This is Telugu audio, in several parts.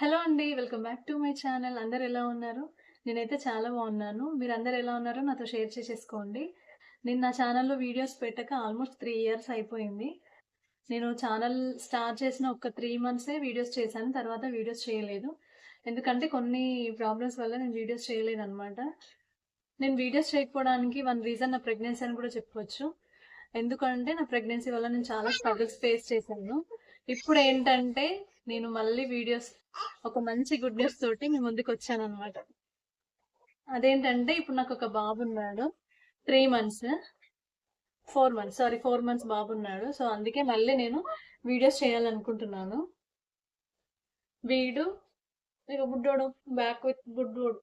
హలో అండి. Welcome back to my channel. అందరు ఎలా ఉన్నారు? నేనైతే చాలా బాగున్నాను. మీరు అందరు ఎలా ఉన్నారో నాతో షేర్ చేసేసుకోండి. నేను నా ఛానల్‌లో వీడియోస్ పెట్టక ఆల్మోస్ట్ త్రీ ఇయర్స్ అయిపోయింది. నేను ఛానల్ స్టార్ట్ చేసిన ఒక త్రీ మంత్సే వీడియోస్ చేశాను. తర్వాత వీడియోస్ చేయలేదు. ఎందుకంటే కొన్ని ప్రాబ్లమ్స్ వల్ల నేను వీడియోస్ చేయలేదనమాట. నేను వీడియోస్ చేయకపోవడానికి వన్ రీజన్ నా ప్రెగ్నెన్సీ అని కూడా చెప్పుకోవచ్చు. ఎందుకంటే నా ప్రెగ్నెన్సీ వల్ల నేను చాలా స్ట్రగుల్స్ ఫేస్ చేశాను. ఇప్పుడు ఏంటంటే నేను మళ్ళీ వీడియోస్ ఒక మంచి గుడ్ న్యూస్ తోటి మీ ముందుకొచ్చాననమాట. అదేంటంటే ఇప్పుడు నాకు ఒక బాబు ఉన్నాడు three months. Four months sorry four months బాబు ఉన్నాడు సో, అందుకే మళ్ళీ నేను వీడియోస్ చేయాలనుకుంటున్నాను. వీడు ఇక బుడ్డోడు బ్యాక్ విత్ బుడ్డోడు.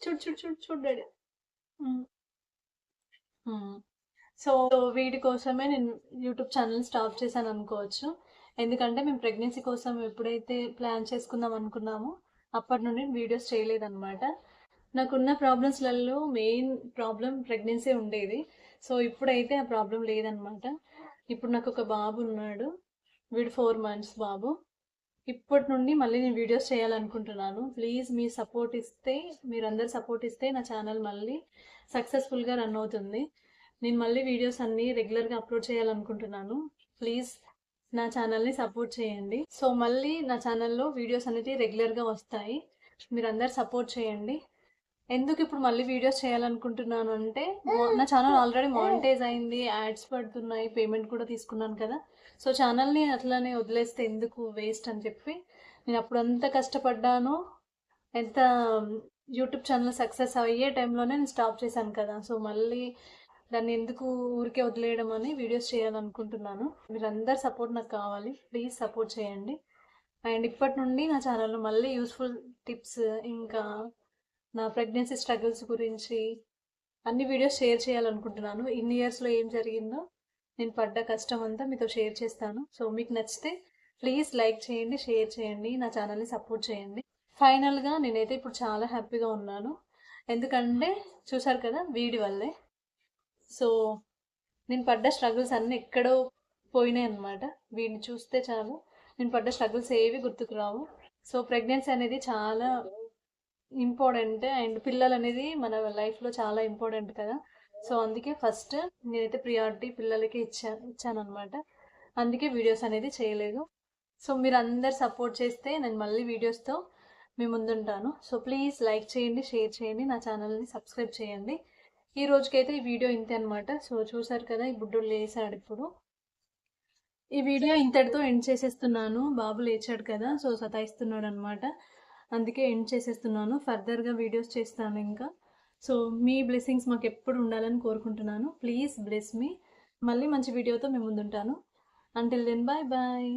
చూడు చూడు చూడు చూడు డాడీ. సో, వీడి కోసమే నేను యూట్యూబ్ ఛానల్ స్టార్ట్ చేశాననుకోవచ్చు. ఎందుకంటే మేము ప్రెగ్నెన్సీ కోసం ఎప్పుడైతే ప్లాన్ చేసుకుందాం అనుకున్నామో అప్పటి నుండి వీడియోస్ చేయలేదనమాట. నాకున్న ప్రాబ్లమ్స్‌లలో మెయిన్ ప్రాబ్లం ప్రెగ్నెన్సీ ఉండేది. సో, ఇప్పుడైతే ఆ ప్రాబ్లం లేదనమాట. ఇప్పుడు నాకు ఒక బాబు ఉన్నాడు వీడు ఫోర్ మంత్స్ బాబు. ఇప్పటి నుండి మళ్ళీ నేను వీడియోస్ చేయాలనుకుంటున్నాను. ప్లీజ్ మీ సపోర్ట్ ఇస్తే మీరందరూ సపోర్ట్ ఇస్తే నా ఛానల్ మళ్ళీ సక్సెస్‌ఫుల్‌గా రన్ అవుతుంది. నేను మళ్ళీ వీడియోస్ అన్నీ రెగ్యులర్‌గా అప్‌లోడ్ చేయాలనుకుంటున్నాను. ప్లీజ్ నా ఛానల్‌ని సపోర్ట్ చేయండి. సో, మళ్ళీ నా ఛానల్‌లో వీడియోస్ అనేది రెగ్యులర్‌గా వస్తాయి. మీరందరూ సపోర్ట్ చేయండి. ఎందుకు ఇప్పుడు మళ్ళీ వీడియోస్ చేయాలనుకుంటున్నాను అంటే నా ఛానల్ ఆల్రెడీ మానిటైజ్ అయింది. యాడ్స్ పడుతున్నాయి. పేమెంట్ కూడా తీసుకున్నాను కదా! సో, ఛానల్‌ని అట్లానే వదిలేస్తే ఎందుకు వేస్ట్ అని చెప్పి నేను అప్పుడు అంత కష్టపడ్డాను. ఎంత యూట్యూబ్ ఛానల్ సక్సెస్ అయ్యే టైంలోనే నేను స్టాప్ చేశాను కదా! సో, మళ్ళీ దాన్ని ఎందుకు ఊరికే వదిలేయడం అని వీడియోస్ చేయాలనుకుంటున్నాను. మీరందరు సపోర్ట్ నాకు కావాలి. ప్లీజ్ సపోర్ట్ చేయండి. అండ్ ఇప్పటి నుండి నా ఛానల్‌లో మళ్ళీ యూస్ఫుల్ టిప్స్ ఇంకా నా ప్రెగ్నెన్సీ స్ట్రగుల్స్ గురించి అన్ని వీడియోస్ షేర్ చేయాలనుకుంటున్నాను. ఇన్ని ఇయర్స్‌లో ఏం జరిగిందో నేను పడ్డ కష్టం అంతా మీతో షేర్ చేస్తాను. సో, మీకు నచ్చితే ప్లీజ్ లైక్ చేయండి, షేర్ చేయండి. నా ఛానల్‌ని సపోర్ట్ చేయండి. ఫైనల్‌గా నేనైతే ఇప్పుడు చాలా హ్యాపీగా ఉన్నాను. ఎందుకంటే చూసారు కదా! వీడి వల్లే. సో, నేను పడ్డ స్ట్రగుల్స్ అన్నీ ఎక్కడో పోయినాయి అనమాట వీడిని చూస్తే చాలు నేను పడ్డ స్ట్రగుల్స్ ఏవి గుర్తుకు రావు. సో, ప్రెగ్నెన్సీ అనేది చాలా ఇంపార్టెంట్ అండ్ పిల్లలు అనేది మన లైఫ్‌లో చాలా ఇంపార్టెంట్ కదా! సో, అందుకే ఫస్ట్ నేనైతే ప్రియారిటీ పిల్లలకి ఇచ్చా ఇచ్చాను అనమాట అందుకే వీడియోస్ అనేది చేయలేదు. సో, మీరు అందరు సపోర్ట్ చేస్తే నేను మళ్ళీ వీడియోస్‌తో మీ ముందుంటాను. సో, ప్లీజ్ లైక్ చేయండి, షేర్ చేయండి. నా ఛానల్‌ని సబ్స్క్రైబ్ చేయండి. ఈ రోజుకైతే ఈ వీడియో ఇంతే అనమాట. సో, చూసారు కదా! ఈ బుడ్డోడు ఇప్పుడు ఈ వీడియో ఇంతటితో ఎండ్ చేసేస్తున్నాను. బాబు లేచాడు కదా! సో, సతాయిస్తున్నాడు అనమాట అందుకే ఎండ్ చేసేస్తున్నాను. ఫర్దర్‌గా వీడియోస్ చేస్తాను ఇంకా. సో, మీ బ్లెస్సింగ్స్ మాకెప్పుడు ఉండాలని కోరుకుంటున్నాను. Please bless me. మళ్ళీ మంచి వీడియోతో మేము ముందుంటాను. Until then bye bye.